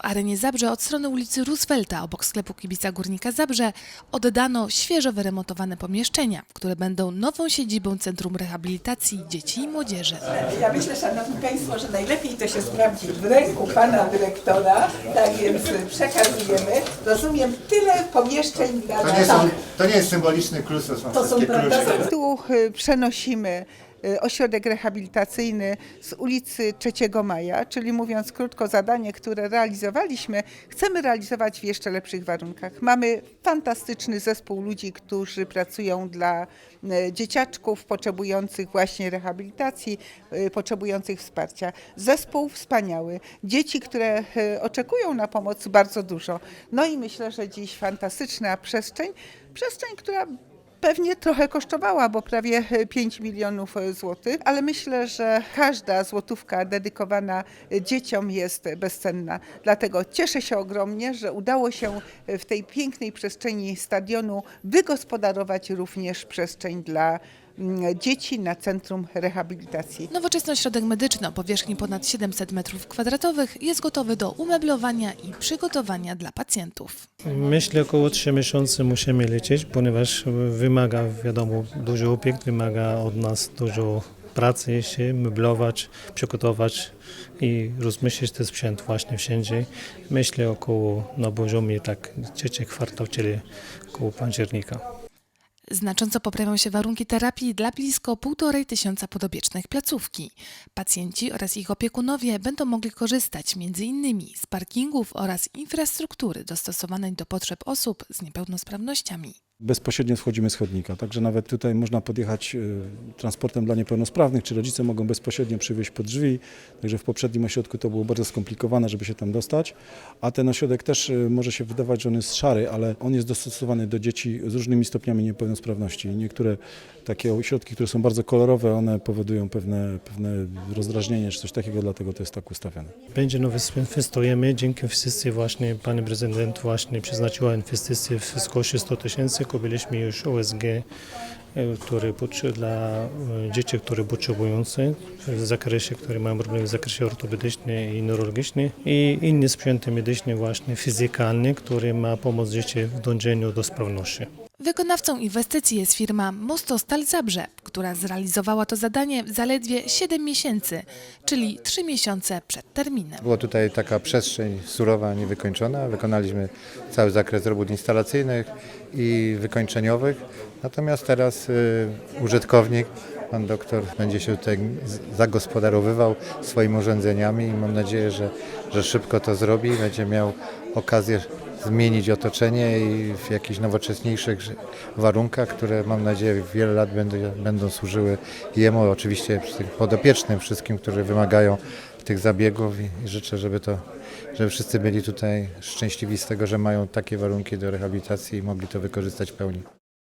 W arenie Zabrze od strony ulicy Roosevelta obok sklepu kibica Górnika Zabrze oddano świeżo wyremontowane pomieszczenia, które będą nową siedzibą Centrum Rehabilitacji Dzieci i Młodzieży. Ja myślę, Szanowni Państwo, że najlepiej to się sprawdzi w ręku Pana Dyrektora, tak więc przekazujemy. Rozumiem, tyle pomieszczeń dla To nie, są, to nie jest symboliczny klucz, to są To są klucze. Tu y, przenosimy ośrodek rehabilitacyjny z ulicy 3 Maja, czyli mówiąc krótko, zadanie, które realizowaliśmy, chcemy realizować w jeszcze lepszych warunkach. Mamy fantastyczny zespół ludzi, którzy pracują dla y, dzieciaczków potrzebujących właśnie rehabilitacji, y, potrzebujących wsparcia. Zespół wspaniały. Dzieci, które y, oczekują na pomoc bardzo dużo. No i myślę, że dziś fantastyczna przestrzeń, przestrzeń, która Pewnie trochę kosztowała, bo prawie 5 milionów e, złotych, ale myślę, że każda złotówka dedykowana e, dzieciom jest bezcenna. Dlatego cieszę się ogromnie, że udało się e, w tej pięknej przestrzeni stadionu wygospodarować również przestrzeń dla dzieci na Centrum Rehabilitacji. Nowoczesny ośrodek medyczny o powierzchni ponad 700 m2 jest gotowy do umeblowania i przygotowania dla pacjentów. Myślę, około 3 miesięcy musimy lecieć, ponieważ wymaga, wiadomo, dużo opiek, wymaga od nas dużo pracy jeszcze, meblować, przygotować i rozmyślić ten sprzęt właśnie wszędzie. Myślę około na poziomie tak trzeci kwartał, czyli około października. Znacząco poprawią się warunki terapii dla blisko półtorej tysiąca podobiecznych placówki. Pacjenci oraz ich opiekunowie będą mogli korzystać m.in. z parkingów oraz infrastruktury dostosowanej do potrzeb osób z niepełnosprawnościami. Bezpośrednio wchodzimy z chodnika, także nawet tutaj można podjechać e, transportem dla niepełnosprawnych, czy rodzice mogą bezpośrednio przywieźć pod drzwi, także w poprzednim ośrodku to było bardzo skomplikowane, żeby się tam dostać, a ten ośrodek też e, może się wydawać, że on jest szary, ale on jest dostosowany do dzieci z różnymi stopniami niepełnosprawności. Niektóre takie ośrodki, które są bardzo kolorowe, one powodują pewne, pewne rozdrażnienie czy coś takiego, dlatego to jest tak ustawione. Będzie nowy inwestujemy, dzięki inwestycji właśnie pani prezydent właśnie przeznaczyła inwestycje w skosie 100 tysięcy, kupiliśmy już OSG, e, potrze- dla e, dzieci, które potrzebujące w zakresie, które mają problemy w zakresie ortopedycznym i neurologicznym i inne sprzęty medyczne właśnie fizykalne, które ma pomóc dzieci w dążeniu do sprawności. Wykonawcą inwestycji jest firma Mostostal Zabrze, która zrealizowała to zadanie zaledwie 7 miesięcy, czyli 3 miesiące przed terminem. Była tutaj taka przestrzeń surowa, niewykończona. Wykonaliśmy cały zakres robót instalacyjnych i wykończeniowych. Natomiast teraz y, użytkownik, pan doktor, będzie się tutaj zagospodarowywał swoimi urządzeniami i mam nadzieję, że, że szybko to zrobi. Będzie miał okazję zmienić otoczenie i w jakichś nowocześniejszych ż- warunkach, które mam nadzieję wiele lat będą, będą służyły jemu, oczywiście podopiecznym, wszystkim, którzy wymagają tych zabiegów i życzę, żeby to, żeby wszyscy byli tutaj szczęśliwi z tego, że mają takie warunki do rehabilitacji i mogli to wykorzystać w pełni.